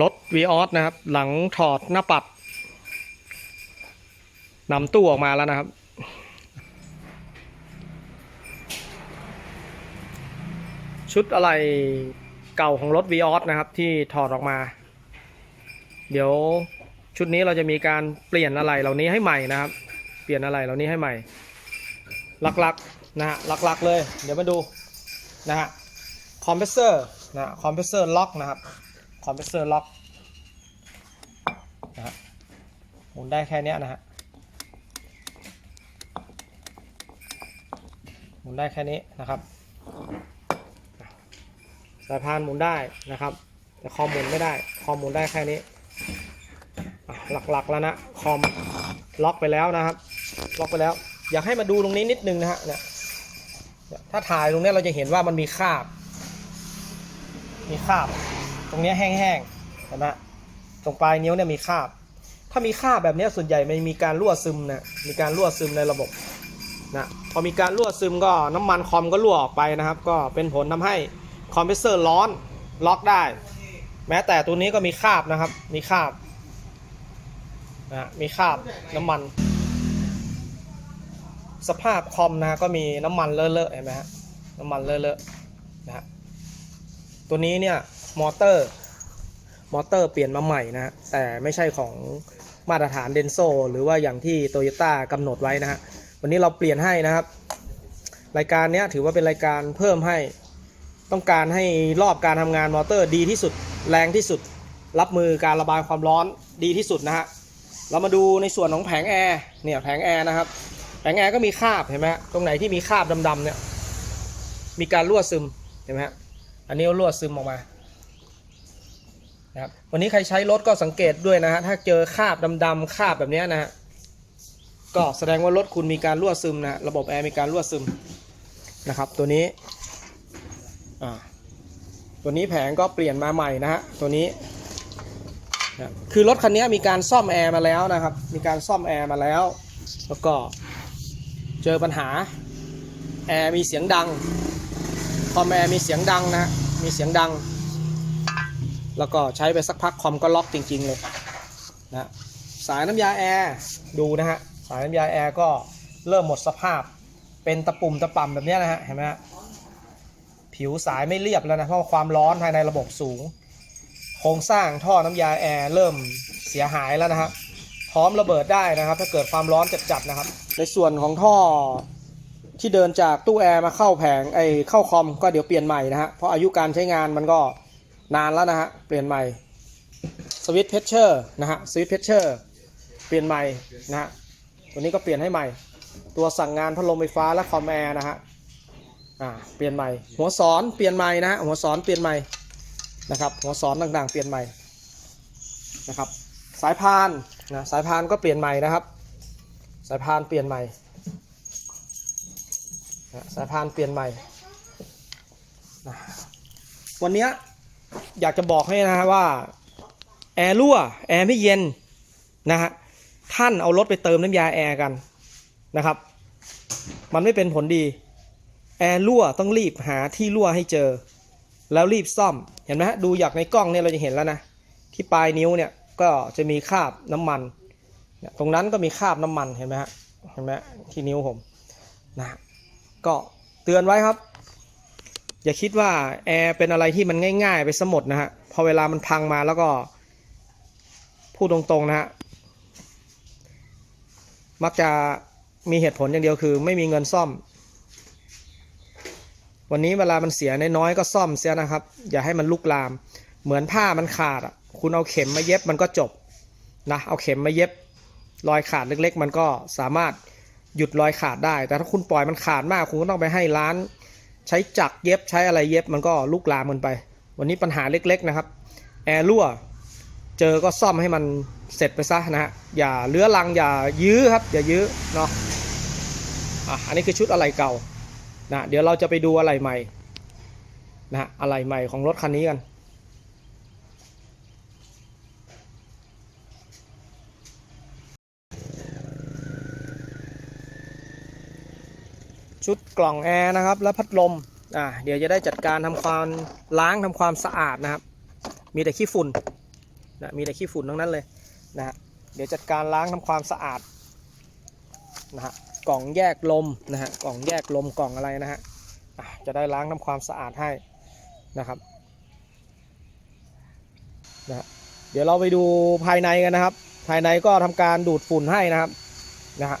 รถวีออสนะครับ หลังถอดหน้าปัดนำตู้ออกมาแล้วนะครับ ชุดอะไรเก่าของรถวีออสนะครับ ที่ถอดออกมา เดี๋ยวชุดนี้เราจะมีการเปลี่ยนอะไรเหล่านี้ให้ใหม่นะครับ เปลี่ยนอะไรเหล่านี้ให้ใหม่หลักๆนะฮะหลักๆเลย เดี๋ยวมาดูนะฮะคอมเพรสเซอร์นะคอมเพรสเซอร์ล็อกนะครับ คอมเพรสเซอร์ล็อกนะฮะหมุนได้แค่นี้นะฮะหมุนได้แค่นี้นะครับสายพานหมุนได้นะครับ แต่คอมหมุนไม่ได้คอมหมุนได้แค่นี้หลักๆแล้วนะคอมล็อกไปแล้วนะครับ ล็อกไปแล้ว อยากให้มาดูตรงนี้นิดนึงนะฮะเนี่ยถ้าถ่ายตรงนี้เราจะเห็นว่ามันมีคาบ มีคาบ ตรงนี้แห้งๆเห็นไหมตรงปลายนิ้วเนี่ยมีคราบ ถ้ามีคราบแบบนี้ส่วนใหญ่มันมีการรั่วซึมนะมีการรั่วซึมในระบบนะพอมีการรั่วซึมก็น้ำมันคอมก็รั่วออกไปนะครับ ก็เป็นผลทำให้คอมเพรสเซอร์ร้อนล็อกได้ แม้แต่ตัวนี้ก็มีคราบนะครับ มีคราบนะมีคราบน้ำมัน สภาพคอมนะฮะก็มีน้ำมันเลอะๆเห็นไหมฮะน้ำมันเลอะๆนะฮะตัวนี้เนี่ย มอเตอร์ มอเตอร์เปลี่ยนมาใหม่นะฮะแต่ไม่ใช่ของมาตรฐานเดนโซหรือว่าอย่างที่โตโยต้ากำหนดไว้นะฮะวันนี้เราเปลี่ยนให้นะครับ รายการนี้ถือว่าเป็นรายการเพิ่มให้ต้องการให้รอบการทำงานมอเตอร์ดีที่สุดแรงที่สุด รับมือการระบายความร้อนดีที่สุดนะฮะเรามาดูในส่วนของแผงแอร์เนี่ยแผงแอร์นะครับแผงแอร์ก็มีคราบเห็นไหมตรงไหนที่มีคราบดำๆเนี่ยมีการรั่วซึมเห็นไหมฮะอันนี้รั่วซึมออกมา นะครับวันนี้ใครใช้รถก็สังเกตด้วยนะฮะถ้าเจอคราบดำๆคราบแบบนี้นะฮะก็แสดงว่ารถคุณมีการรั่วซึมนะระบบแอร์มีการรั่วซึมนะครับ ตัวนี้อ่าตัวนี้แผงก็เปลี่ยนมาใหม่นะฮะตัวนี้นะคือรถคันนี้มีการซ่อมแอร์มาแล้วนะครับ มีการซ่อมแอร์มาแล้ว แล้วก็เจอปัญหาแอร์มีเสียงดังคอมแอร์มีเสียงดังนะฮะมีเสียงดัง แล้วก็ใช้ไปสักพักคอมก็ล็อกจริง ๆ เลยนะสายน้ำยาแอร์ดูนะฮะสายน้ำยาแอร์ก็เริ่มหมดสภาพ เป็นตะปุ่มตะป่ำแบบนี้นะฮะเห็นไหมฮะผิวสายไม่เรียบแล้วนะเพราะความร้อนภายในระบบสูง โครงสร้างท่อน้ำยาแอร์เริ่มเสียหายแล้วนะครับพร้อมระเบิดได้นะครับ ถ้าเกิดความร้อนจัดๆนะครับ ในส่วนของท่อที่เดินจากตู้แอร์มาเข้าแผงไอเข้าคอมก็เดี๋ยวเปลี่ยนใหม่นะฮะเพราะอายุการใช้งานมันก็ นานแล้วนะฮะ เปลี่ยนใหม่สวิตช์เพชเชอร์นะฮะสวิตช์เพชเชอร์เปลี่ยนใหม่นะฮะตัวนี้ก็เปลี่ยนให้ใหม่ ตัวสั่งงานพัดลมไฟฟ้าและคอมแอร์นะฮะอ่าเปลี่ยนใหม่ หัวสอนเปลี่ยนใหม่นะฮะหัวสอนเปลี่ยนใหม่นะครับหัวสอนต่างๆ เปลี่ยนใหม่นะครับสายพานนะสายพานก็เปลี่ยนใหม่นะครับ สายพานเปลี่ยนใหม่สายพานเปลี่ยนใหม่นะวันนี้ อยากจะบอกให้นะฮะว่าแอร์รั่วแอร์ไม่เย็นนะฮะท่านเอารถไปเติมน้ำยาแอร์กันนะครับ มันไม่เป็นผลดี แอร์รั่วต้องรีบหาที่รั่วให้เจอ แล้วรีบซ่อมเห็นไหมฮะดูอยากในกล้องเนี่ยเราจะเห็นแล้วนะที่ปลายนิ้วเนี่ยก็จะมีคราบน้ำมันตรงนั้นก็มีคราบน้ำมันเห็นไหมฮะเห็นไหมที่นิ้วผมนะก็เตือนไว้ครับ อย่าคิดว่าแอร์เป็นอะไรที่มันง่าย ๆ ไปสมดนะฮะพอเวลามันพังมาแล้วก็ พูดตรงๆนะฮะมักจะมีเหตุผลอย่างเดียวคือ ไม่มีเงินซ่อม วันนี้เวลามันเสียน้อยๆก็ซ่อมเสียนะครับ อย่าให้มันลุกลาม เหมือนผ้ามันขาดอะคุณเอาเข็มมาเย็บมันก็จบนะเอาเข็มมาเย็บรอยขาดเล็ก ๆ มันก็สามารถหยุดรอยขาดได้ แต่ถ้าคุณปล่อยมันขาดมาก คุณก็ต้องไปให้ร้าน ใช้จักรเย็บใช้อะไรเย็บมันก็ลุกลามกันไป วันนี้ปัญหาเล็กๆนะครับ แอร์รั่ว เจอก็ซ่อมให้มันเสร็จไปซะนะฮะ อย่าเลื้อรังอย่ายื้อครับ อย่ายื้อเนาะอะอันนี้คือชุดอะไรเก่านะเดี๋ยวเราจะไปดูอะไรใหม่นะอะไรใหม่ของรถคันนี้กัน ชุดกล่องแอร์นะครับ และพัดลมอ่าเดี๋ยวจะได้จัดการทำความล้างทำความสะอาดนะครับ มีแต่ขี้ฝุ่นนะมีแต่ขี้ฝุ่นทั้งนั้นเลยนะฮะเดี๋ยวจัดการล้างทำความสะอาดนะฮะกล่องแยกลมนะฮะกล่องแยกลมกล่องอะไรนะฮะอะจะได้ล้างทำความสะอาดให้นะครับนะฮะเดี๋ยวเราไปดูภายในกันนะครับ ภายในก็ทำการดูดฝุ่นให้นะครับนะฮะ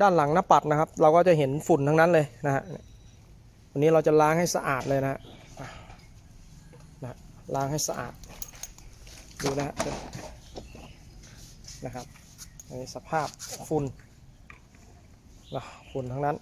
ด้านหลังหน้าปัดนะครับ เราก็จะเห็นฝุ่นทั้งนั้นเลยนะฮะวันนี้เราจะล้างให้สะอาดเลยนะฮะอะนะล้างให้สะอาด ดูนะฮะนะครับในสภาพฝุ่นนะฝุ่นทั้งนั้น